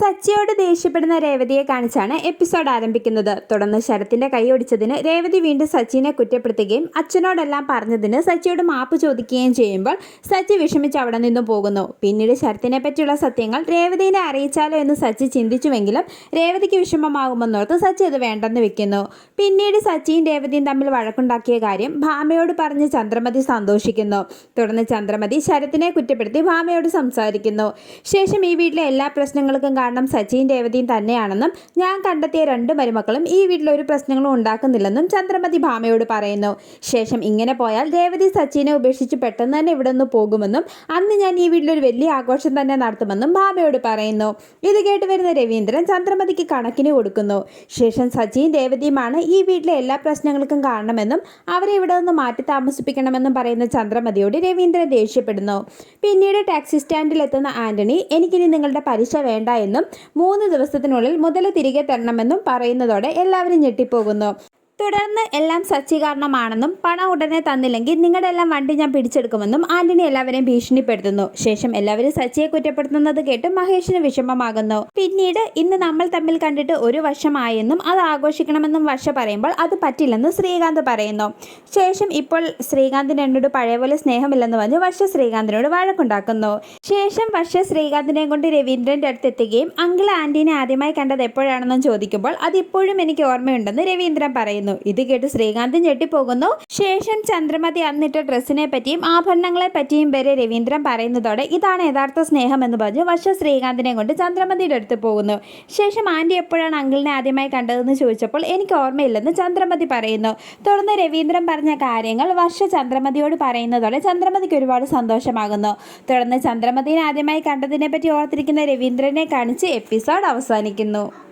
സച്ചിയോട് ദേഷ്യപ്പെടുന്ന രേവതിയെ കാണിച്ചാണ് എപ്പിസോഡ് ആരംഭിക്കുന്നത്. തുടർന്ന് ശരത്തിന്റെ കൈയൊടിച്ചതിന് രേവതി വീണ്ടും സച്ചിനെ കുറ്റപ്പെടുത്തുകയും അച്ഛനോടെല്ലാം പറഞ്ഞതിന് സച്ചിയോട് മാപ്പ് ചോദിക്കുകയും ചെയ്യുമ്പോൾ സച്ചി വിഷമിച്ച് അവിടെ നിന്നും പോകുന്നു. പിന്നീട് ശരത്തിനെ പറ്റിയുള്ള സത്യങ്ങൾ രേവതിനെ അറിയിച്ചാലോ എന്ന് സച്ചി ചിന്തിച്ചുവെങ്കിലും രേവതിക്ക് വിഷമമാകുമെന്നോർത്ത് സച്ചി അത് വേണ്ടെന്ന് വെക്കുന്നു. പിന്നീട് സച്ചിയും രേവതിയും തമ്മിൽ വഴക്കുണ്ടാക്കിയ കാര്യം ഭാമയോട് പറഞ്ഞ് ചന്ദ്രമതി സന്തോഷിക്കുന്നു. തുടർന്ന് ചന്ദ്രമതി ശരത്തിനെ കുറ്റപ്പെടുത്തി ഭാമയോട് സംസാരിക്കുന്നു. ശേഷം ഈ വീട്ടിലെ എല്ലാ പ്രശ്നങ്ങൾക്കും കാരണം സച്ചിയും രേവതിയും തന്നെയാണെന്നും ഞാൻ കണ്ടെത്തിയ രണ്ട് മരുമക്കളും ഈ വീട്ടിൽ ഒരു പ്രശ്നങ്ങളും ഉണ്ടാക്കുന്നില്ലെന്നും ചന്ദ്രമതി ഭാമയോട് പറയുന്നു. ശേഷം ഇങ്ങനെ പോയാൽ രേവതി സച്ചിനെ ഉപേക്ഷിച്ച് പെട്ടെന്ന് തന്നെ ഇവിടെ നിന്ന് പോകുമെന്നും അന്ന് ഞാൻ ഈ വീട്ടിൽ ഒരു വലിയ ആഘോഷം തന്നെ നടത്തുമെന്നും ഭാമയോട് പറയുന്നു. ഇത് കേട്ട് വരുന്ന രവീന്ദ്രൻ ചന്ദ്രമതിക്ക് കണക്കിന് കൊടുക്കുന്നു. ശേഷം സച്ചിയും രേവതിയുമാണ് ഈ വീട്ടിലെ എല്ലാ പ്രശ്നങ്ങൾക്കും കാരണമെന്നും അവരെ ഇവിടെ നിന്ന് മാറ്റി താമസിപ്പിക്കണമെന്നും പറയുന്ന ചന്ദ്രമതിയോട് രവീന്ദ്രൻ ദേഷ്യപ്പെടുന്നു. പിന്നീട് ടാക്സി സ്റ്റാൻഡിൽ എത്തുന്ന ആന്റണി എനിക്കിനി നിങ്ങളുടെ പലിശ വേണ്ട എന്നും മൂന്ന് ദിവസത്തിനുള്ളിൽ മുതൽ തിരികെ തരണമെന്നും പറയുന്നതോടെ എല്ലാവരും ഞെട്ടിപ്പോകുന്നു. തുടർന്ന് എല്ലാം സച്ചി കാരണമാണെന്നും പണം ഉടനെ തന്നില്ലെങ്കിൽ നിങ്ങളുടെ എല്ലാം വണ്ടി ഞാൻ പിടിച്ചെടുക്കുമെന്നും ആന്റണി എല്ലാവരെയും ഭീഷണിപ്പെടുത്തുന്നു. ശേഷം എല്ലാവരും സച്ചിയെ കുറ്റപ്പെടുത്തുന്നത് കേട്ട് മഹേഷിന് വിഷമമാകുന്നു. പിന്നീട് ഇന്ന് നമ്മൾ തമ്മിൽ കണ്ടിട്ട് ഒരു വർഷമായെന്നും അത് ആഘോഷിക്കണമെന്നും വർഷ പറയുമ്പോൾ അത് പറ്റില്ലെന്ന് ശ്രീകാന്ത് പറയുന്നു. ശേഷം ഇപ്പോൾ ശ്രീകാന്തിന് എന്നോട് പഴയ പോലെ സ്നേഹമില്ലെന്ന് പറഞ്ഞ് വർഷ ശ്രീകാന്തിനോട് വഴക്കുണ്ടാക്കുന്നു. ശേഷം വർഷ ശ്രീകാന്തിനെ കൊണ്ട് രവീന്ദ്രന്റെ അടുത്ത് എത്തുകയും അങ്കിൾ ആന്റീനെ ആദ്യമായി കണ്ടത് എപ്പോഴാണെന്നും ചോദിക്കുമ്പോൾ അത് ഇപ്പോഴും എനിക്ക് ഓർമ്മയുണ്ടെന്ന് രവീന്ദ്രൻ പറയുന്നു. ഇത് കേട്ട് ശ്രീകാന്ത് ഞെട്ടിപ്പോകുന്നു. ശേഷം ചന്ദ്രമതി അന്നിട്ട ഡ്രസ്സിനെ പറ്റിയും ആഭരണങ്ങളെ പറ്റിയും വരെ രവീന്ദ്രൻ പറയുന്നതോടെ ഇതാണ് യഥാർത്ഥ സ്നേഹം എന്ന് പറഞ്ഞു വർഷ ശ്രീകാന്തിനെ കൊണ്ട് ചന്ദ്രമതിയുടെ അടുത്ത് പോകുന്നു. ശേഷം ആന്റി എപ്പോഴാണ് അങ്കിളിനെ ആദ്യമായി കണ്ടതെന്ന് ചോദിച്ചപ്പോൾ എനിക്ക് ഓർമ്മയില്ലെന്ന് ചന്ദ്രമതി പറയുന്നു. തുടർന്ന് രവീന്ദ്രൻ പറഞ്ഞ കാര്യങ്ങൾ വർഷ ചന്ദ്രമതിയോട് പറയുന്നതോടെ ചന്ദ്രമതിക്ക് ഒരുപാട് സന്തോഷമാകുന്നു. തുടർന്ന് ചന്ദ്രമതിനെ ആദ്യമായി കണ്ടതിനെ പറ്റി ഓർത്തിരിക്കുന്ന രവീന്ദ്രനെ കാണിച്ച് എപ്പിസോഡ് അവസാനിക്കുന്നു.